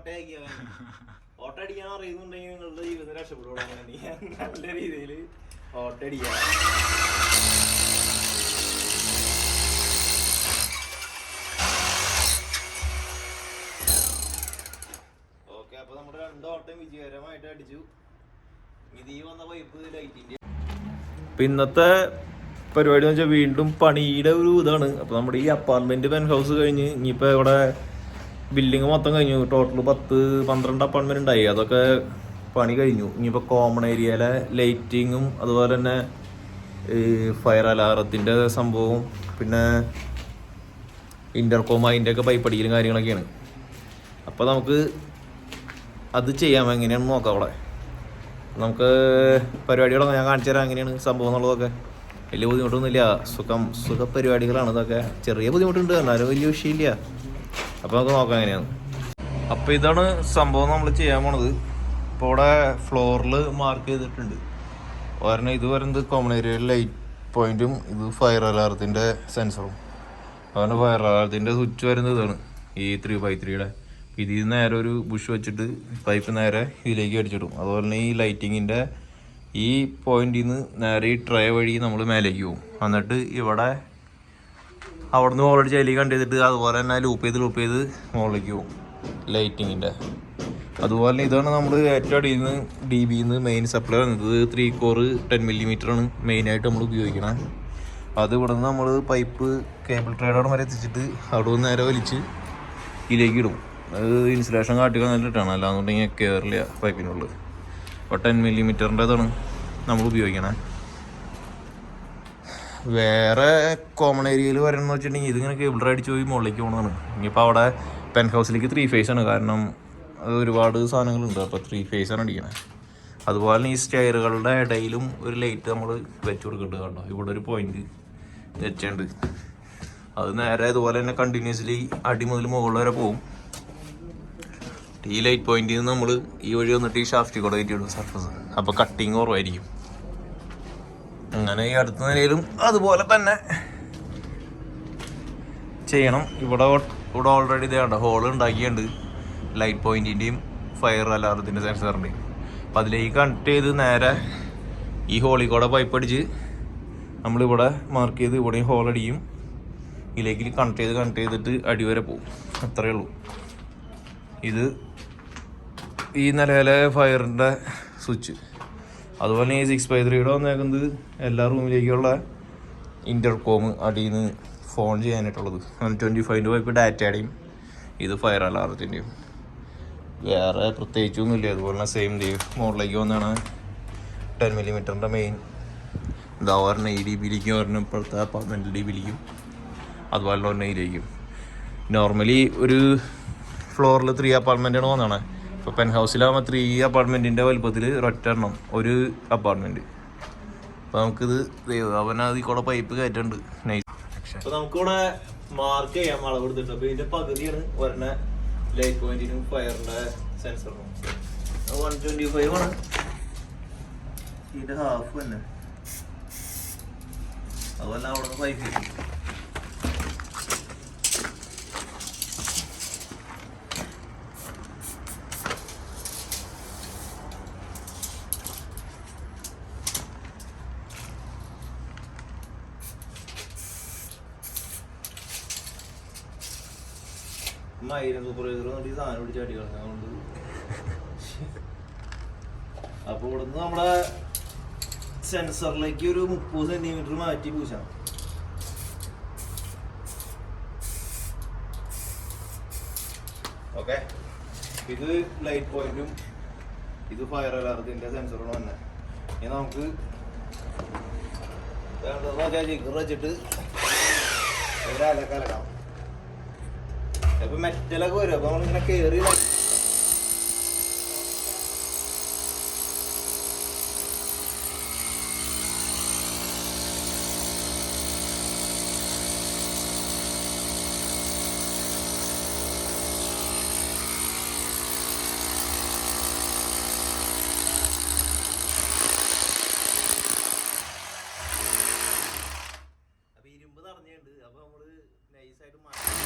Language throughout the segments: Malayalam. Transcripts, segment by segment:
ഓട്ടയാക്കിയാ ഓട്ട അടിക്കാൻ അറിയുന്നുണ്ടെങ്കിൽ നിങ്ങളുടെ ജീവിതം രക്ഷപ്പെടുള്ളൂ നല്ല രീതിയിൽ ഓട്ട അടിക്കാം ഓക്കെ അപ്പൊ നമ്മുടെ രണ്ട് ഓട്ടം വിജയകരമായിട്ട് അടിച്ചു. ഇത് വന്ന പൈപ്പ് ലൈറ്റിന്റെ ഇന്നത്തെ പരിപാടി എന്ന് വെച്ചാൽ വീണ്ടും പണിയുടെ ഒരു ഇതാണ്. അപ്പൊ നമ്മുടെ ഈ അപ്പാർട്ട്മെന്റ് പെൻ ഹൗസ് കഴിഞ്ഞ് ഇനിയിപ്പോ ഇവിടെ ബിൽഡിങ് മൊത്തം കഴിഞ്ഞു. ടോട്ടൽ പത്ത് പന്ത്രണ്ട് അപ്പാർട്ട്മെന്റ് ഉണ്ടായി. അതൊക്കെ പണി കഴിഞ്ഞു. ഇനിയിപ്പോ കോമൺ ഏരിയയിലെ ലൈറ്റിങ്ങും അതുപോലെ തന്നെ ഈ ഫയർ അലാറത്തിന്റെ സംഭവവും പിന്നെ ഇന്റർകോം അതിന്റെയൊക്കെ ഒക്കെ പൈപ്പ് കാര്യങ്ങളൊക്കെയാണ്. അപ്പോൾ നമുക്ക് അത് ചെയ്യാം. എങ്ങനെയാണ് നോക്കാം അവിടെ. നമുക്ക് പരിപാടികളൊക്കെ ഞാൻ കാണിച്ചു തരാം. എങ്ങനെയാണ് സംഭവം എന്നുള്ളതൊക്കെ. വലിയ ബുദ്ധിമുട്ടൊന്നുമില്ല. സുഖം സുഖ പരിപാടികളാണ് ഇതൊക്കെ. ചെറിയ ബുദ്ധിമുട്ടുണ്ട്. എന്നാലും വലിയ വിഷയമില്ല. അപ്പോൾ നമുക്ക് നോക്കാം എങ്ങനെയാണ്. അപ്പോൾ ഇതാണ് സംഭവം നമ്മൾ ചെയ്യാൻ പോണത്. ഇപ്പോൾ ഇവിടെ ഫ്ലോറിൽ മാർക്ക് ചെയ്തിട്ടുണ്ട്. ഒരെണ്ണം ഇത് വരുന്നത് കോമൺ ഏരിയ ലൈറ്റ് പോയിന്റും ഇത് ഫയർ അലാറത്തിന്റെ സെൻസറും അതുപോലെ ഫയർ അലാറത്തിന്റെ സ്വിച്ച് വരുന്നത് ഇതാണ്. ഈ ത്രീ ബൈ ത്രീയുടെ ഇതിൽ നിന്ന് നേരെ ഒരു ബുഷ് വെച്ചിട്ട് പൈപ്പ് നേരെ ഇതിലേക്ക് അടിച്ചിടും. അതുപോലെ തന്നെ ഈ ലൈറ്റിങ്ങിന്റെ ഈ പോയിന്റിൽ നിന്ന് നേരെ ഈ ട്രേ വഴി നമ്മൾ മേലേക്ക് പോകും. എന്നിട്ട് ഇവിടെ അവിടെ നിന്ന് ഓൾറെഡി ചെലി കണ്ട് അതുപോലെ തന്നെ ലൂപ്പ് ചെയ്ത് ലൂപ്പ് ചെയ്ത് മുകളിലേക്ക് പോകും. ലൈറ്റിങ്ങിന്റെ അതുപോലെ ഇതാണ് നമ്മൾ ഏറ്റവും അടിയിൽ നിന്ന് ഡി ബിയിൽ നിന്ന് മെയിൻ സപ്ലൈ വന്നത്. ത്രീ കോർ ടെൻ മില്ലിമീറ്റർ ആണ് മെയിനായിട്ട് നമ്മൾ ഉപയോഗിക്കണം. അത് ഇവിടെ നിന്ന് നമ്മൾ പൈപ്പ് കേബിൾ ട്രേഡോട് വരെ എത്തിച്ചിട്ട് അവിടെ നിന്ന് നേരെ വലിച്ച് ഇതിലേക്ക് ഇടും. അത് ഇൻസുലേഷൻ കാട്ടി ഇട്ടാണ്. അല്ലാന്നുണ്ടെങ്കിൽ കയറില്ല പൈപ്പിനുള്ളിൽ അപ്പോൾ ടെൻ മില്ലിമീറ്ററിന്റെ ഇതാണ് നമ്മൾ ഉപയോഗിക്കണേ. വേറെ കോമൺ ഏരിയയിൽ വരണമെന്ന് വെച്ചിട്ടുണ്ടെങ്കിൽ ഇതിങ്ങനെ കേബിൾ അടിച്ച് പോയി മുകളിലേക്ക് പോകണതാണ് ഇനിയിപ്പോൾ അവിടെ പെൻ ഹൗസിലേക്ക് ത്രീ ഫേസ് ആണ്. കാരണം അത് ഒരുപാട് സാധനങ്ങളുണ്ട്. അപ്പോൾ ത്രീ ഫേസ് ആണ് അടിക്കുന്നത് അതുപോലെ തന്നെ ഈ സ്റ്റെയറുകളുടെ ഇടയിലും ഒരു ലൈറ്റ് നമ്മൾ വെച്ച് കൊടുക്കേണ്ടത് കണ്ടോ? ഇവിടെ ഒരു പോയിന്റ് വെച്ചുണ്ട് അത് നേരെ ഇതുപോലെ തന്നെ കണ്ടിന്യൂസ്ലി അടി മുതൽ മുകളിൽ വരെ പോകും ഈ ലൈറ്റ് പോയിന്റിൽ നിന്ന് നമ്മൾ ഈ വഴി വന്നിട്ട് ഈ ഷാഫ്റ്റിൽ കൂടെ കയറ്റി വിടും സർഫസ് അപ്പോൾ കട്ടിങ് കുറവായിരിക്കും. അങ്ങനെ ഈ അടുത്ത നിലയിലും അതുപോലെ തന്നെ ചെയ്യണം. ഇവിടെ ഇവിടെ ഓൾറെഡി ഇതേ കണ്ടോ ഹോൾ ഉണ്ടാക്കിയുണ്ട് ലൈറ്റ് പോയിന്റിന്റെയും ഫയർ അലാറത്തിന്റെ സെൻസറിന്റെയും അപ്പം അതിലേക്ക് കണക്ട് ചെയ്ത് നേരെ ഈ ഹോളിൽ കൂടെ പൈപ്പ് അടിച്ച് നമ്മളിവിടെ മാർക്ക് ചെയ്ത് ഇവിടെയും ഹോൾ അടിക്കും ഇതിലേക്ക് കണക്ട് ചെയ്ത് കണക്ട് ചെയ്തിട്ട് അടി വരെ പോകും അത്രയേ ഉള്ളൂ. ഇത് ഈ നിലയിലെ ഫയറിന്റെ സ്വിച്ച് അതുപോലെ ഈ സിക്സ് ബൈ ത്രീയുടെ വന്നേക്കുന്നത് എല്ലാ റൂമിലേക്കുള്ള ഇന്റർകോം അടിയിൽ നിന്ന് ഫോൺ ചെയ്യാനായിട്ടുള്ളത് ട്വന്റി ഫൈവിന്റെ പോയപ്പോൾ ഡാറ്റയുടെയും ഇത് ഫയർ അലാറത്തിന്റെയും വേറെ പ്രത്യേകിച്ചൊന്നുമില്ല. അതുപോലെ തന്നെ സെയിം ഡേ മോഡലേക്ക് വന്നാണ് ടെൻ മില്ലിമീറ്ററിന്റെ മെയിൻ ഇതാ ഒരെണ്ണം ഈ ഡി ബിയിലേക്കും ഒരെണ്ണം ഇപ്പോഴത്തെ പതിനഞ്ച് ഡി ബിയിലേക്കും അതുപോലെ ഒരെണ്ണം ഇതിലേക്കും. നോർമലി ഒരു ഫ്ലോറിൽ ത്രീ അപ്പാർട്ട്മെന്റാണ് വന്നതാണ് ഇപ്പോൾ പെൻ ഹൗസിലാകുമ്പോൾ ത്രീ അപ്പാർട്ട്മെന്റിന്റെ വലുപ്പത്തിൽ ഒരൊറ്റെണ്ണം ഒരു അപ്പാർട്ട്മെന്റ് അപ്പോൾ നമുക്കിത് അതിൽ കൂടെ പൈപ്പ് കയറ്റുണ്ട്. അപ്പോൾ നമുക്കിവിടെ മാർക്ക് ചെയ്യാം അളവ് എടുത്തിട്ട്. അപ്പോൾ ഇതിന്റെ പകുതിയാണ് ഒരെണ്ണ ലൈറ്റ് പോയിന്റിനും ഫയറിന്റെ സെൻസറിനും വൺ ട്വന്റി ഫൈവ് ആണ്. ഹാഫ് തന്നെ. അതുപോലെ അവിടെ പൈപ്പ് കിട്ടും മൈരം സൂപ്പർവൈസർ എന്നിട്ട് ഈ സാധനം പിടിച്ച് അടി കളഞ്ഞ. അപ്പൊ ഇവിടുന്ന് നമ്മളെ സെൻസറിലേക്ക് ഒരു മുപ്പത് സെന്റിമീറ്റർ മാറ്റി പൂശാം ഓക്കെ ഇത് ലൈറ്റ് പോയിന്റും ഇത് ഫയർ അലാറത്തിന്റെ സെൻസറും തന്നെ. ഇനി നമുക്ക് വേണ്ടത് വെച്ചിട്ട് ഒരു അലക്കലക്കാം. അപ്പൊ മെറ്റലൊക്കെ വരും. അപ്പൊ നമ്മളിങ്ങനെ കേറി അപ്പൊ ഇരുമ്പ് നിറഞ്ഞുണ്ട് അപ്പൊ നമ്മൾ നൈസായിട്ട് മാറ്റി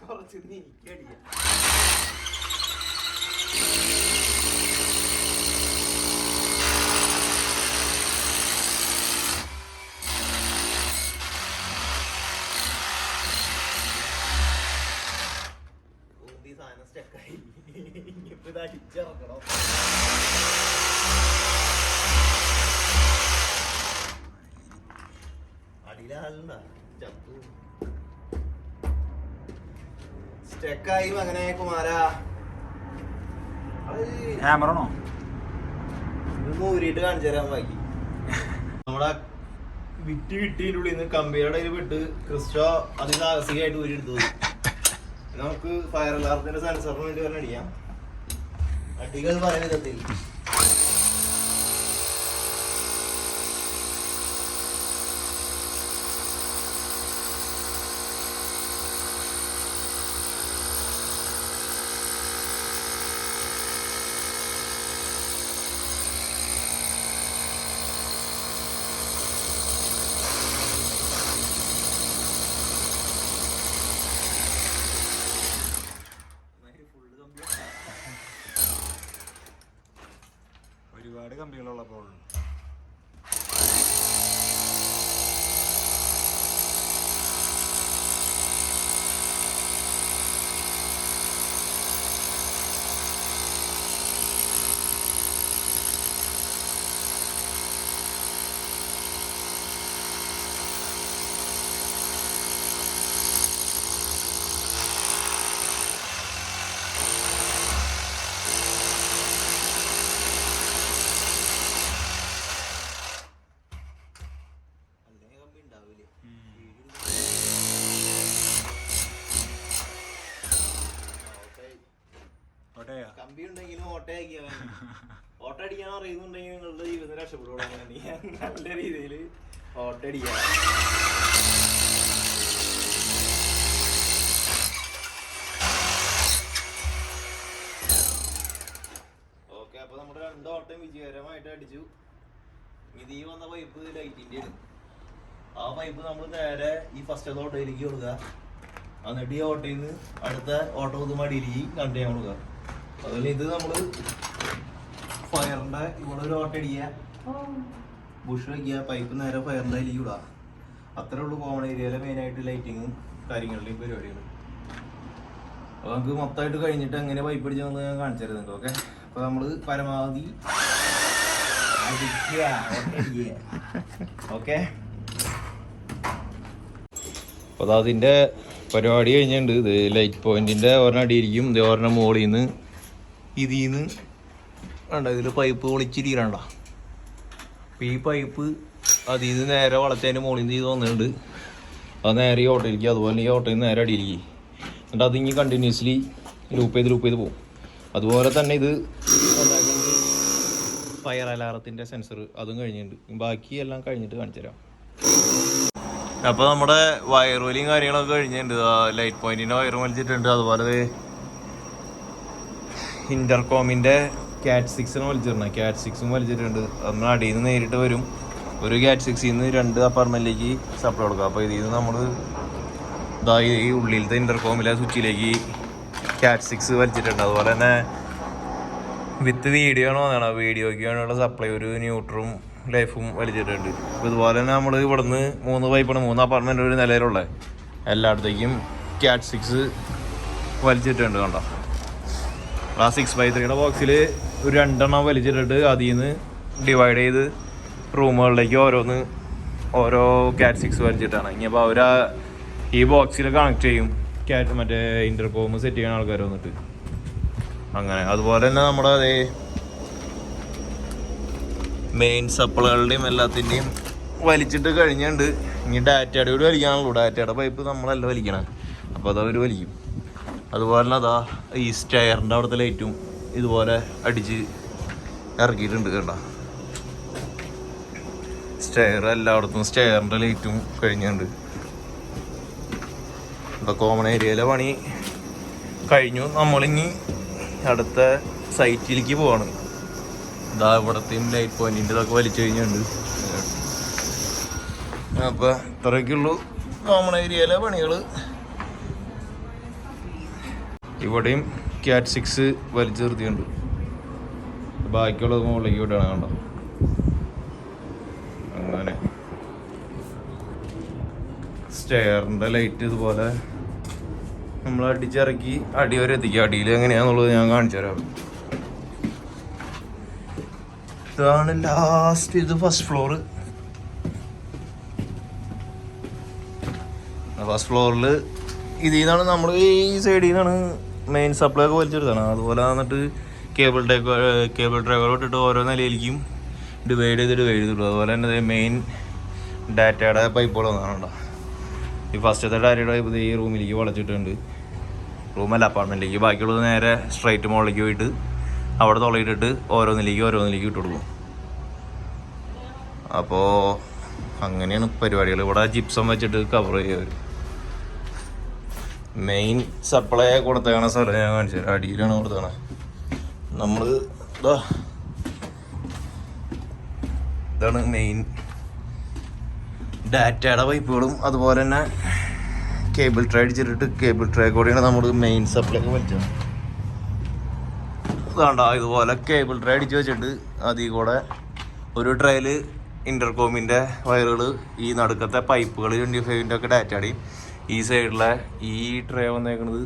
കുറച്ചിട്ട് എനിക്ക് അടിക്കാം ഊന്തി സാധനം സ്റ്റക്കായി ഇനിയിപ്പോ ഇത് അടിച്ചിറക്കണം അടിയിലാളുണ്ടാ. ചത്തു. സ്റ്റക്കായി മകനെ കുമാരാ. ഇത് ഊരിയിട്ട് കാണിച്ചു തരാൻ ബാക്കി. നമ്മളെ വിറ്റ് വിട്ടിന്റെ ഉള്ളിൽ നിന്ന് കമ്പിയുടെ ഇടയിൽ വിട്ട് ക്രിസ്റ്റോ അതിസാഹസികമായിട്ട് ഊരിയെടുത്തു നമുക്ക് ഫയർ അലാർമിന്റെ സെൻസറിന് വേണ്ടി പറഞ്ഞടിക്കാം അടികൾ പറയുന്ന വിധത്തിൽ. ഒരുപാട് കമ്പികളുള്ളപ്പോൾ അടിക്കാൻ അറിയുന്നുണ്ടെങ്കിൽ നിങ്ങളുടെ ജീവിതം രക്ഷപ്പെടുള്ളൂ നല്ല രീതിയിൽ ഓട്ട അടിക്കാം ഓക്കെ അപ്പൊ നമ്മുടെ രണ്ട് ഓട്ടം വിജയകരമായിട്ട് അടിച്ചു. ഇത് ഈ വന്ന പൈപ്പ് ലൈറ്റിന്റെ ആ പൈപ്പ് നമ്മൾ നേരെ ഈ ഫസ്റ്റ് ഓട്ടോയിലേക്ക് കൊടുക്കുക. എന്നിട്ട് ഈ ഓട്ടോയിൽ നിന്ന് അടുത്ത ഓട്ടോ ഇത് മടിയിലേക്ക് കണ്ടിന്യൂ കൊടുക്കുക. അതുപോലെ ഇത് നമ്മൾ ഫയറിന്റെ ഇവിടെ ഒരു ഓട്ട അടിക്കുക ബുഷ് വയ്ക്കുക പൈപ്പ് നേരെ ഫയറിന്റെ അതിലേക്ക് വിടുക അത്രേ ഉള്ളൂ കോമൺ ഏരിയയിലെ മെയിനായിട്ട് ലൈറ്റിങ്ങും കാര്യങ്ങളുടെയും പരിപാടികൾ അപ്പോൾ നമുക്ക് മൊത്തമായിട്ട് കഴിഞ്ഞിട്ട് എങ്ങനെ പൈപ്പ് അടിച്ചതെന്ന് ഞാൻ കാണിച്ചു തരുന്നുണ്ട് ഓക്കെ അപ്പോൾ നമ്മൾ പരമാവധി ഓക്കെ അപ്പോൾ അതിന്റെ പരിപാടി കഴിഞ്ഞിട്ടുണ്ട്. ഇത് ലൈറ്റ് പോയിന്റിന്റെ ഒരെണ്ണം അടിയിരിക്കും. ഇത് ഒരെണ്ണം മുകളിൽ നിന്ന് ഇതിൽ നിന്ന് വേണ്ട ഇതിൽ പൈപ്പ് പൊളിച്ചിരിക്കണ്ട അപ്പം ഈ പൈപ്പ് അതിൽ നിന്ന് നേരെ വളച്ചതിന്റെ മുകളിൽ നിന്ന് ഇത് വന്നിട്ടുണ്ട്. അത് നേരെ ഈ ഓട്ടോയിലേക്ക് അതുപോലെ ഈ ഓട്ടോയിൽ നിന്ന് നേരെ അടിയിലേക്ക്. എന്നിട്ട് അത് ഇനി കണ്ടിന്യൂസ്ലി ലൂപ്പ് ചെയ്ത് ലൂപ്പ് ചെയ്ത് പോകും. അതുപോലെ തന്നെ ഇത് ഫയർ അലാറത്തിന്റെ സെൻസർ അതും കഴിഞ്ഞിട്ടുണ്ട്. ബാക്കി എല്ലാം കഴിഞ്ഞിട്ട് കാണിച്ചു തരാം. അപ്പോൾ നമ്മുടെ വയർ വലിയും കാര്യങ്ങളൊക്കെ കഴിഞ്ഞിട്ടുണ്ട്. ലൈറ്റ് പോയിന്റിന്റെ വയർ വലിച്ചിട്ടുണ്ട്. അതുപോലെ ഇന്റർകോമിന്റെ കാറ്റ് സിക്സിന് വലിച്ചിട്ടുണ്ട് കാറ്റ് സിക്സും വലിച്ചിട്ടുണ്ട്. നമ്മൾ അടിയിൽ നിന്ന് നേരിട്ട് വരും. ഒരു കാറ്റ് സിക്സിൽ നിന്ന് രണ്ട് അപ്പാർട്ട്മെന്റിലേക്ക് സപ്ലൈ കൊടുക്കുക അപ്പോൾ ഇതിൽ നിന്ന് നമ്മൾ ഇതായി ഈ ഉള്ളിലത്തെ ഇന്റർകോമിലെ സ്വിച്ചിലേക്ക് കാറ്റ് സിക്സ് വലിച്ചിട്ടുണ്ട്. അതുപോലെ തന്നെ വിത്ത് വീഡിയോ ആണ് വന്നതാണ് വീഡിയോയ്ക്ക് വേണ്ടിയുള്ള സപ്ലൈ ഒരു ന്യൂട്രും ലൈഫും വലിച്ചിട്ടുണ്ട്. അപ്പോൾ ഇതുപോലെ തന്നെ നമ്മൾ ഇവിടുന്ന് മൂന്ന് പൈപ്പാണ് മൂന്ന് അപ്പാർട്ട്മെന്റ് ഒരു നിലയിലുള്ള എല്ലായിടത്തേക്കും ക്യാറ്റ് സിക്സ് വലിച്ചിട്ടുണ്ട് കണ്ടോ? ആ സിക്സ് ബൈ ത്രീയുടെ ബോക്സിൽ ഒരു രണ്ടെണ്ണം വലിച്ചിട്ടിട്ട് അതിൽ നിന്ന് ഡിവൈഡ് ചെയ്ത് റൂമുകളിലേക്ക് ഓരോന്ന് ഓരോ ക്യാറ്റ് സിക്സ് വലിച്ചിട്ടാണ്. ഇനിയിപ്പോൾ അവർ ഈ ബോക്സിൽ കണക്ട് ചെയ്യും. ക്യാറ്റ് മറ്റേ ഇന്റർകോം സെറ്റ് ചെയ്യുന്ന ആൾക്കാർ വന്നിട്ട്. അങ്ങനെ. അതുപോലെ തന്നെ നമ്മുടെ അതേ മെയിൻ സപ്ലൈകളുടെയും എല്ലാത്തിന്റെയും വലിച്ചിട്ട് കഴിഞ്ഞുണ്ട്. ഇനി ഡാറ്റയുടെ കൂടി വലിക്കാനുള്ളൂ. ഡാറ്റയുടെ പൈപ്പ് നമ്മളല്ല വലിക്കണം. അപ്പോൾ അതവർ വലിക്കും. അതുപോലെ തന്നെ അതാ ഈ സ്റ്റയറിന്റെ അവിടുത്തെ ലൈറ്റും ഇതുപോലെ അടിച്ച് ഇറക്കിയിട്ടുണ്ട് കേട്ടോ. സ്റ്റെയർ എല്ലായിടത്തും സ്റ്റെയറിന്റെ ലൈറ്റും കഴിഞ്ഞുണ്ട്. ഇവിടെ കോമൺ ഏരിയയിലെ പണി കഴിഞ്ഞു. നമ്മളിനി അടുത്ത സൈറ്റിലേക്ക് പോവാണ്. ഇതാ ഇവിടത്തെയും ലൈറ്റ് പോയിന്റിന്റെ ഇതൊക്കെ വലിച്ചു കഴിഞ്ഞുണ്ട്. അപ്പോൾ ഇത്രയൊക്കെയുള്ളൂ കോമൺ ഏരിയയിലെ പണികൾ ഇവിടെയും ക്യാറ്റ് സിക്സ് വലിച്ചു നിർത്തിയുണ്ട് ബാക്കിയുള്ളത് മുകളിലേക്ക് വിട്ടാണ് കണ്ടോ അങ്ങനെ. സ്റ്റെയറിന്റെ ലൈറ്റ് ഇതുപോലെ നമ്മൾ അടിച്ചിറക്കി അടി വരെ എത്തിക്കുക അടിയിൽ എങ്ങനെയാണെന്നുള്ളത് ഞാൻ കാണിച്ചു തരാം. ഇതാണ് ലാസ്റ്റ് ഇത് ഫസ്റ്റ് ഫ്ലോർ ഫസ്റ്റ് ഫ്ലോറിൽ ഇതിൽ നിന്നാണ് നമ്മൾ ഈ സൈഡിൽ നിന്നാണ് മെയിൻ സപ്ലൈ ഒക്കെ വലിച്ചെടുത്താണ്. അതുപോലെ വന്നിട്ട് കേബിൾ ടേക്ക് കേബിൾ ഡ്രൈവർ ഇട്ടിട്ട് ഓരോ നിലയിലേക്കും ഡിവൈഡ് ചെയ്ത് ഡിവൈഡ് ചെയ്തിട്ടു അതുപോലെ തന്നെ മെയിൻ ഡാറ്റയുടെ പൈപ്പുകൾ വന്നാണോ ഈ ഫസ്റ്റത്തെ ഡാറ്റയുടെ പൈപ്പ് ഈ റൂമിലേക്ക് വളച്ചിട്ടുണ്ട്. റൂമല്ല അപ്പാർട്ട്മെന്റിലേക്ക് ബാക്കിയുള്ളത് നേരെ സ്ട്രൈറ്റ് മുകളിലേക്ക് പോയിട്ട് അവിടെ തുളയിട്ടിട്ട് ഓരോന്നിലേക്ക് ഓരോന്നിലേക്ക് ഇട്ട് കൊടുക്കും. അപ്പോൾ അങ്ങനെയാണ് പരിപാടികൾ. ഇവിടെ ജിപ്സം വെച്ചിട്ട് കവർ ചെയ്യുക മെയിൻ സപ്ലൈ കൊടുത്തേക്കണ സ്ഥലം ഞാൻ കാണിച്ചു തരാം. അടിയിലാണ് കൊടുത്തേക്കണേ. നമ്മൾ ഇതാ ഇതാണ് മെയിൻ ഡാറ്റയുടെ പൈപ്പുകളും അതുപോലെ തന്നെ കേബിൾ ട്രേ അടിച്ചിട്ട് കേബിൾ ട്രേ കൂടിയാണ് നമ്മൾ മെയിൻ സപ്ലൈ വലിച്ചത് അതാണ്ട ഇതുപോലെ കേബിൾ ട്രേ അടിച്ച് വെച്ചിട്ട് അതിൽ കൂടെ ഒരു ട്രേയിൽ ഇന്റർകോമിന്റെ വയറുകൾ ഈ നടുക്കത്തെ പൈപ്പുകൾ ട്വന്റി ഫൈവിന്റെ ഒക്കെ ഡാറ്റ അടി ഈ സൈഡിലെ ഈ ട്രേ വന്നേക്കുന്നത്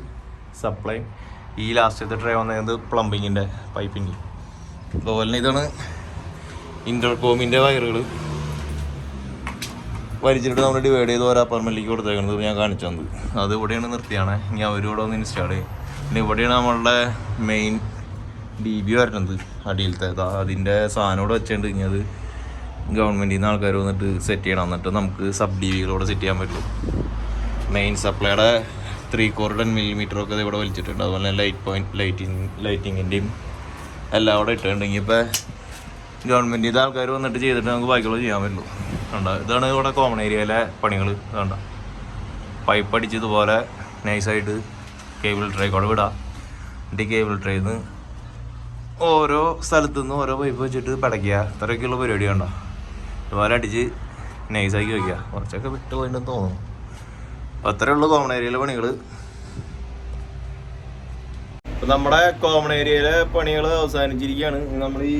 സപ്ലൈ ഈ ലാസ്റ്റത്തെ ട്രേ വന്നേക്കുന്നത് പ്ലംബിങ്ങിന്റെ പൈപ്പിന്റെ അതുപോലെ തന്നെ ഇതാണ് ഇന്റർകോമിന്റെ വയറുകൾ വലിച്ചിട്ട് നമ്മൾ ഡിവൈഡ് ചെയ്ത് ഓരോ അപ്പാർട്ട്മെന്റിലേക്ക് കൊടുത്തേക്കുന്നത് ഞാൻ കാണിച്ചു തന്നത്. അത് ഇവിടെയാണ് നിർത്തിയാണ്. ഇനി അവരിവിടെ ഒന്ന് ഇൻസ്റ്റാൾ ചെയ്യും. പിന്നെ ഇവിടെയാണ് നമ്മളുടെ മെയിൻ ഡി ബി വരുന്നത് അടിയിലത്തെ അതിന്റെ സാധനം ഇവിടെ വെച്ചിട്ടുണ്ട് ഇനി അത് ഗവൺമെന്റിൽ നിന്ന് ആൾക്കാർ വന്നിട്ട് സെറ്റ് ചെയ്യണം. എന്നിട്ട് നമുക്ക് സബ് ഡി വികളോടെ സെറ്റ് ചെയ്യാൻ പറ്റുള്ളൂ മെയിൻ സപ്ലൈയുടെ ത്രീ കോർഡൻ ഒക്കെ ഇവിടെ വലിച്ചിട്ടുണ്ട്. അതുപോലെ തന്നെ ലൈറ്റ് പോയിന്റ് ലൈറ്റിങ് ലൈറ്റിങ്ങിന്റെയും എല്ലാം അവിടെ ഇട്ടിട്ടുണ്ട്. ഇപ്പോൾ ഗവൺമെന്റ് ഇത് ആൾക്കാർ വന്നിട്ട് ചെയ്തിട്ട് നമുക്ക് ബാക്കിയുള്ളത് ചെയ്യാൻ പറ്റുള്ളൂ. കണ്ട? ഇതാണ് ഇവിടെ കോമൺ ഏരിയയിലെ പണികൾ കണ്ട? പൈപ്പ് അടിച്ചതുപോലെ നൈസായിട്ട് കേബിൾ ട്രേ കൂടെ വിടാം. എന്നിട്ട് കേബിൾ ട്രേന്ന് ഓരോ സ്ഥലത്തു നിന്ന് ഓരോ പൈപ്പ് വെച്ചിട്ട് പടയ്ക്കുക. ഇത്രയൊക്കെയുള്ള പരിപാടി കണ്ടോ? ഇതുപോലെ അടിച്ച് നൈസാക്കി വയ്ക്കുക കുറച്ചൊക്കെ വിട്ട് പോയിട്ടുണ്ടെന്ന് തോന്നുന്നു. അപ്പോൾ ഉള്ളു കോമൺ ഏരിയയിലെ പണികൾ ഇപ്പം നമ്മുടെ കോമൺ ഏരിയയിലെ പണികൾ അവസാനിച്ചിരിക്കുകയാണ്. നമ്മൾ ഈ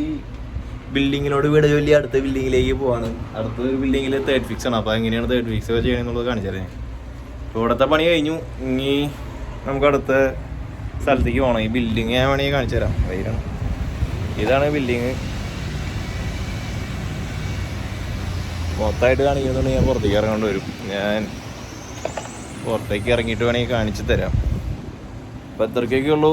ബിൽഡിങ്ങിനോട് വീട് ചൊല്ലി അടുത്ത ബിൽഡിങ്ങിലേക്ക് പോവാണ്. അടുത്ത ബിൽഡിങ്ങിൽ തേർഡ് ഫിക്സ് ആണ്. അപ്പോൾ എങ്ങനെയാണ് തേർഡ് ഫിക്സ് ചെയ്യണമെന്നുള്ളത് ഇപ്പോൾ ഇവിടുത്തെ പണി കഴിഞ്ഞു. ഇനി നമുക്ക് അടുത്ത സ്ഥലത്തേക്ക് പോകണം ഈ ബിൽഡിങ് ഞാൻ വേണമെങ്കിൽ കാണിച്ചു തരാം വൈകാണ് ഇതാണ് ബിൽഡിങ് മൊത്തമായിട്ട് കാണിക്കുന്നുണ്ടെങ്കിൽ ഞാൻ പുറത്തേക്ക് ഇറങ്ങേണ്ടി വരും. ഞാൻ പുറത്തേക്ക് ഇറങ്ങിയിട്ട് വേണമെങ്കിൽ കാണിച്ചു തരാം. അപ്പോൾ എത്രക്കൊക്കെ ഉള്ളൂ.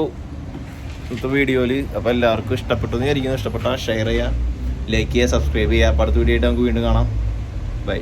ഇന്നത്തെ വീഡിയോയിൽ അപ്പോൾ എല്ലാവർക്കും ഇഷ്ടപ്പെട്ടു എന്ന് വിചാരിക്കുന്നു. ഇഷ്ടപ്പെട്ടാൽ ഷെയർ ചെയ്യുക ലൈക്ക് ചെയ്യുക സബ്സ്ക്രൈബ് ചെയ്യുക. അപ്പോൾ അടുത്ത വീഡിയോ ആയിട്ട് നമുക്ക് വീണ്ടും കാണാം. ബൈ